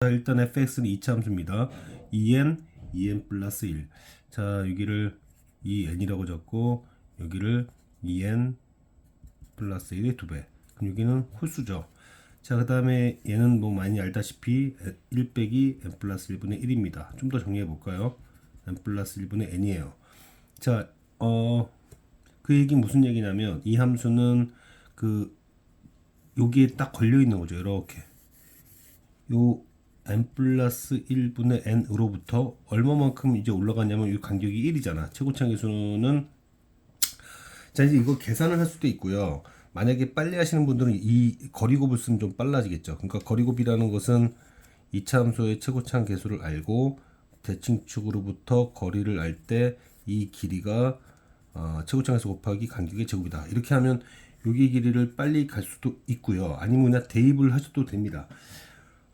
자, 일단 fx는 이차함수입니다. 2n, 2n 플러스 1. 자, 여기를 2n이라고 적고 여기를 2n 플러스 1의 2배. 그럼 여기는 홀수죠. 자, 그 다음에 얘는 뭐 많이 알다시피 1 빼기 n 플러스 1분의 1입니다. 좀 더 정리해 볼까요? n 플러스 1분의 n이에요. 자, 어, 그 얘기 무슨 얘기냐면 이 함수는 그 여기에 딱 걸려 있는 거죠. 이렇게. 요 n 플러스 1분의 n으로부터 얼마만큼 이제 올라가냐면 이 간격이 1이잖아. 최고차의 수는 자 이제 이거 계산을 할 수도 있고요. 만약에 빨리 하시는 분들은 이 거리곱을 쓰면 좀 빨라지겠죠. 그러니까 거리곱이라는 것은 이차 함수의 최고차항 계수를 알고 대칭축으로부터 거리를 알 때 이 길이가 어, 최고차항에서 곱하기 간격의 제곱이다. 이렇게 하면 여기 길이를 빨리 갈 수도 있고요. 아니면 그냥 대입을 하셔도 됩니다.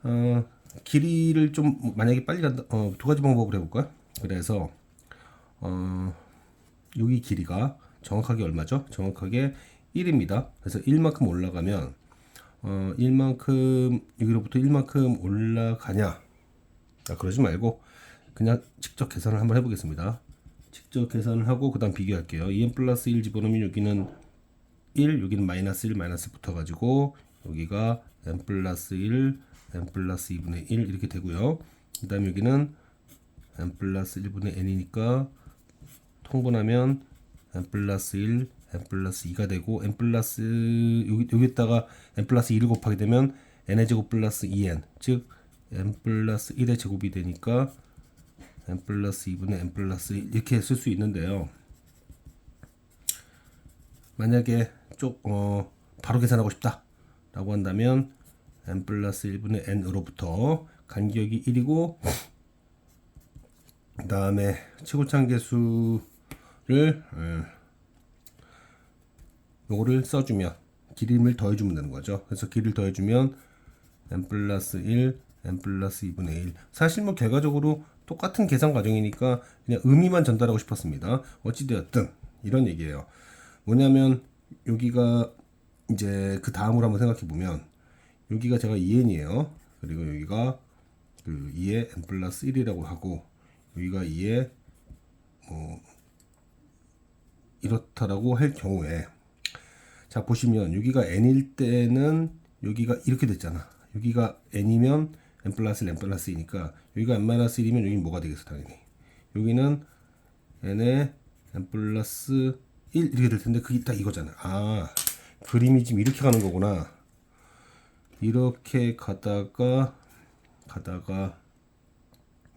어, 길이를 좀 만약에 빨리 간다 어, 두 가지 방법을 해볼까요? 그래서 어, 여기 길이가 정확하게 얼마죠? 정확하게 1입니다. 그래서 1만큼 올라가면 어, 1만큼 여기로부터 1만큼 올라가냐? 아, 그러지 말고 그냥 직접 계산을 한번 해보겠습니다. 직접 계산을 하고 그 다음 비교할게요. 2n 플러스 1 집어넣으면 여기는 1, 여기는 마이너스 1, 마이너스 붙어가지고 여기가 n 플러스 1, n 플러스 2분의 1 이렇게 되고요. 그 다음 여기는 n 플러스 1분의 n이니까 통분하면 n 플러스 1, n 플러스 2가 되고 n 플러스 여기 여기다가 n 플러스 2를 곱하게 되면 n의 제곱 플러스 2n 즉 n 플러스 1의 제곱이 되니까 n 플러스 2분의 n 플러스 1 이렇게 쓸 수 있는데요. 만약에 쪽 어, 바로 계산하고 싶다라고 한다면 n 플러스 1분의 n으로부터 간격이 1이고 그 다음에 최고차항 계수를 음, 요거를 써주면 길임을 더해주면 되는 거죠. 그래서 길을 더해주면 n 플러스 1, n 플러스 2분의 1. 사실 뭐 결과적으로 똑같은 계산 과정이니까 그냥 의미만 전달하고 싶었습니다. 어찌되었든 이런 얘기예요. 뭐냐면 여기가 이제 그 다음으로 한번 생각해 보면 여기가 제가 2n이에요. 그리고 여기가 그 2의 n 플러스 1이라고 하고 여기가 2의 뭐 이렇다라고 할 경우에 자 보시면 여기가 n일 때는 여기가 이렇게 됐잖아. 여기가 n이면 n 플러스 1, n 플러스 2니까 여기가 n 마이너스 1이면 여기는 뭐가 되겠어 당연히. 여기는 n의 n 플러스 1 이렇게 될 텐데 그게 딱 이거잖아. 아 그림이 지금 이렇게 가는 거구나. 이렇게 가다가 가다가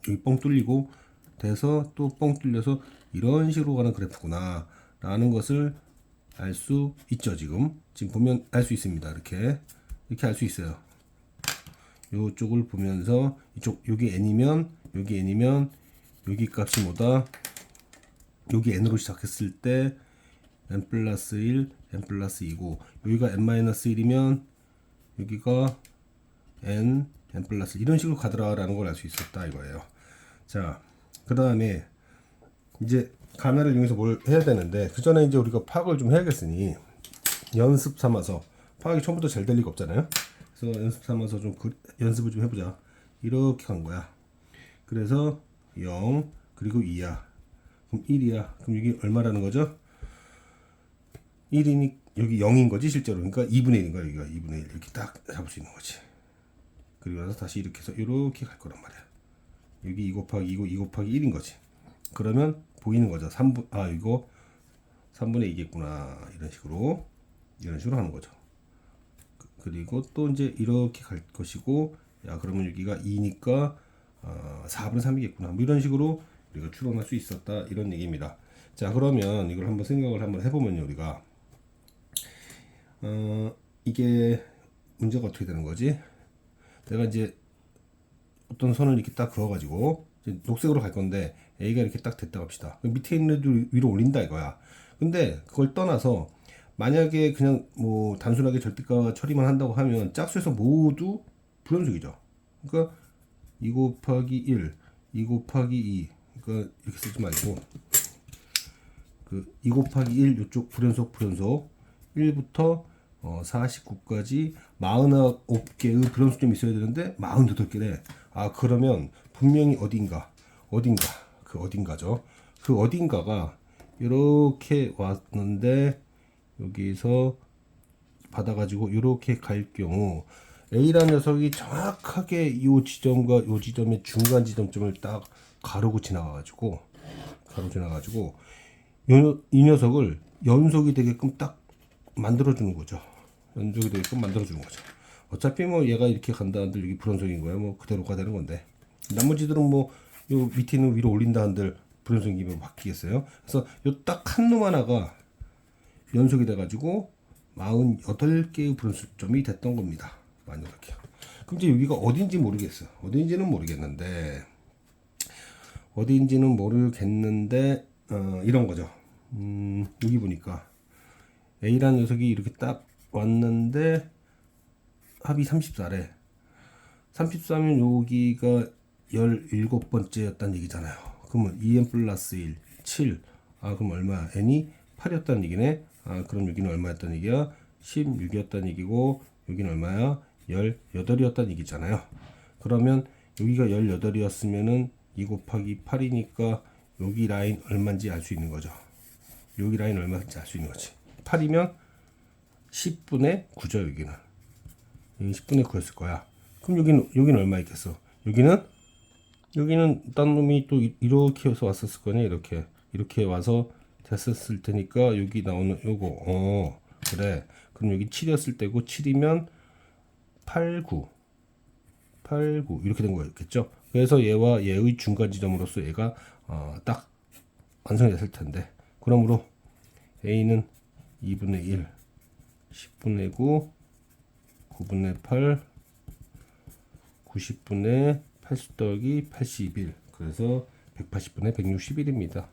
여기 뻥 뚫리고 돼서 또 뻥 뚫려서 이런 식으로 가는 그래프구나 라는 것을 알 수 있죠 지금? 지금 보면 알 수 있습니다. 이렇게. 이렇게 알 수 있어요. 요쪽을 보면서 이쪽 여기 n이면 여기 n이면 여기 값이 뭐다? 여기 n으로 시작했을 때 n 플러스 1 n 플러스 2고 여기가 n 마이너스 1이면 여기가 n n 플러스 이런 식으로 가더라라는 걸 알 수 있었다 이거예요. 자, 그 다음에 이제 카메라를 이용해서 뭘 해야 되는데 그 전에 이제 우리가 파악을 좀 해야겠으니 연습 삼아서 파악이 처음부터 잘 될 리가 없잖아요. 그래서 연습 삼아서 좀 그, 연습을 좀 해보자. 이렇게 간 거야. 그래서 0 그리고 2야. 그럼 1이야. 그럼 이게 얼마라는 거죠? 1이니 여기 0인 거지 실제로. 그러니까 2분의 1인 거야 여기가 2분의 1 이렇게 딱 잡을 수 있는 거지. 그리고 나서 다시 이렇게 해서 이렇게 갈 거란 말이야. 여기 2 곱하기 2고 2 곱하기 1인 거지. 그러면 보이는 거죠. 3분 아 이거 3분의 2겠구나 이런 식으로 이런 식으로 하는 거죠. 그- 그리고 또 이제 이렇게 갈 것이고 야 그러면 여기가 2니까 어, 4분의 3이겠구나 뭐 이런 식으로 우리가 추론할 수 있었다 이런 얘기입니다. 자 그러면 이걸 한번 생각을 한번 해보면요 우리가 어 이게 문제가 어떻게 되는 거지? 내가 이제 어떤 선을 이렇게 딱 그어가지고 녹색으로 갈 건데 A가 이렇게 딱 됐다. 그럼 밑에 있는 애들 위로 올린다 이거야. 근데 그걸 떠나서 만약에 그냥 뭐 단순하게 절대가 처리만 한다고 하면 짝수에서 모두 불연속이죠. 그러니까 2 곱하기 1, 2 곱하기 2. 그러니까 이렇게 쓰지 말고 그2 곱하기 1 이쪽 불연속 불연속 1부터 어, 49까지 49개의 불연수점이 있어야 되는데 48개래. 아, 그러면 분명히 어딘가, 어딘가, 그 어딘가죠. 그 어딘가가 이렇게 왔는데 여기서 받아가지고 이렇게 갈 경우 A라는 녀석이 정확하게 이 지점과 이 지점의 중간 지점점을 딱 가르고 지나가가지고 가로 지나가지고 요, 이 녀석을 연속이 되게끔 딱 만들어주는 거죠. 연속이 되게끔 만들어주는 거죠. 어차피 뭐 얘가 이렇게 간다 한들 여기 불연속인 거야. 뭐 그대로가 되는 건데 나머지들은 뭐 요 밑에 있는 위로 올린다 한들 불연속이면 바뀌겠어요. 그래서 요 딱 한 놈 하나가 연속이 돼가지고 48개의 불연속점이 됐던 겁니다. 48개. 그럼 이제 여기가 어딘지 모르겠어. 어딘지는 모르겠는데 어디인지는 모르겠는데 어, 이런 거죠. 음, 여기 보니까 A라는 녀석이 이렇게 딱 왔는데 합이 34래. 34면 여기가 17번째였다는 얘기잖아요. 그러면 2n 플러스 1, 7. 아, 그럼 얼마야? n이 8이었다는 얘기네. 아, 그럼 여기는 얼마였다는 얘기야? 16이었다는 얘기고, 여기는 얼마야? 18이었다는 얘기잖아요. 그러면 여기가 18이었으면은 2 곱하기 8이니까 여기 라인 얼마인지 알 수 있는 거죠. 여기 라인 얼마인지 알 수 있는 거지. 8이면 10분의 9죠, 여기는. 여기 10분의 9였을 거야. 그럼 여기는, 여기는 얼마 있겠어? 여기는, 여기는 딴 놈이 또 이- 이렇게 해서 왔었을 거네, 이렇게. 이렇게 와서 됐었을 테니까 여기 나오는 요거, 어, 그래. 그럼 여기 7이었을 때고, 7이면 8, 9. 8, 9 이렇게 된 거였겠죠. 그래서 얘와 얘의 중간 지점으로서 얘가 어, 딱 완성이 됐을 텐데 그러므로 A는 2분의 1, 10분의 9, 9분의 8, 90분의 80 더하기 81 그래서 180분의 161입니다.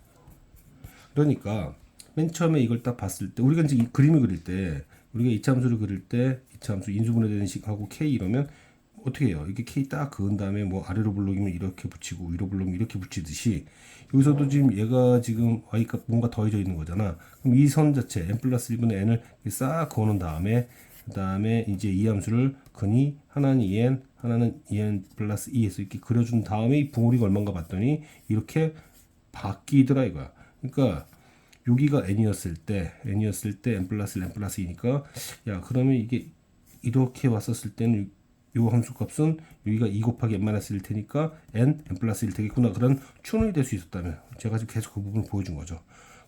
그러니까 맨 처음에 이걸 딱 봤을 때 우리가 이제 이 그림을 그릴 때 우리가 이차함수를 그릴 때 이차함수 인수분해되는 식하고 k 이러면 어떻게 해요? 이게 k 딱 그은 다음에 뭐 아래로 블록이면 이렇게 붙이고 위로 블록이면 이렇게 붙이듯이 여기서도 지금 얘가 지금 y가 뭔가 더해져 있는 거잖아. 그럼 이 선 자체 n 플러스 1분의 n을 싹 그어놓은 다음에 그 다음에 이제 이 함수를 근이 하나는 2n 하나는 2n 플러스 2에서 이렇게 그려준 다음에 이 붕어리가 얼마인가 봤더니 이렇게 바뀌더라 이거야. 그러니까 여기가 n이었을 때 n이었을 때 n 플러스 n 플러스 2니까 야 그러면 이게 이렇게 왔었을 때는 요 함수 값은 여기가 2 곱하기 n 마이너스 1 테니까 n n 플러스 1 되겠구나. 그런 추론이 될 수 있었다면 제가 지금 계속 그 부분을 보여준 거죠.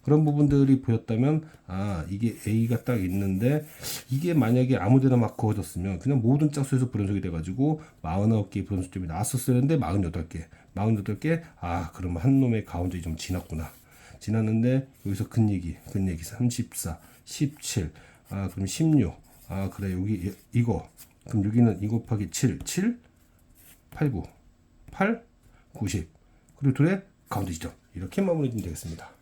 그런 부분들이 보였다면 아 이게 a가 딱 있는데 이게 만약에 아무데나 막 그어졌으면 그냥 모든 짝수에서 불연속이 돼가지고 49개의 불연속점이 나왔었어야 했는데 48개. 48개? 아 그러면 한 놈의 가운데 좀 지났구나. 지났는데 여기서 근 얘기 근 얘기 34 17 아 그럼 16 아 그래. 여기 이거 그럼 여기는 2 곱하기 7 7 8 9 8 90 그리고 둘의 가운데 지점. 이렇게 마무리하면 되겠습니다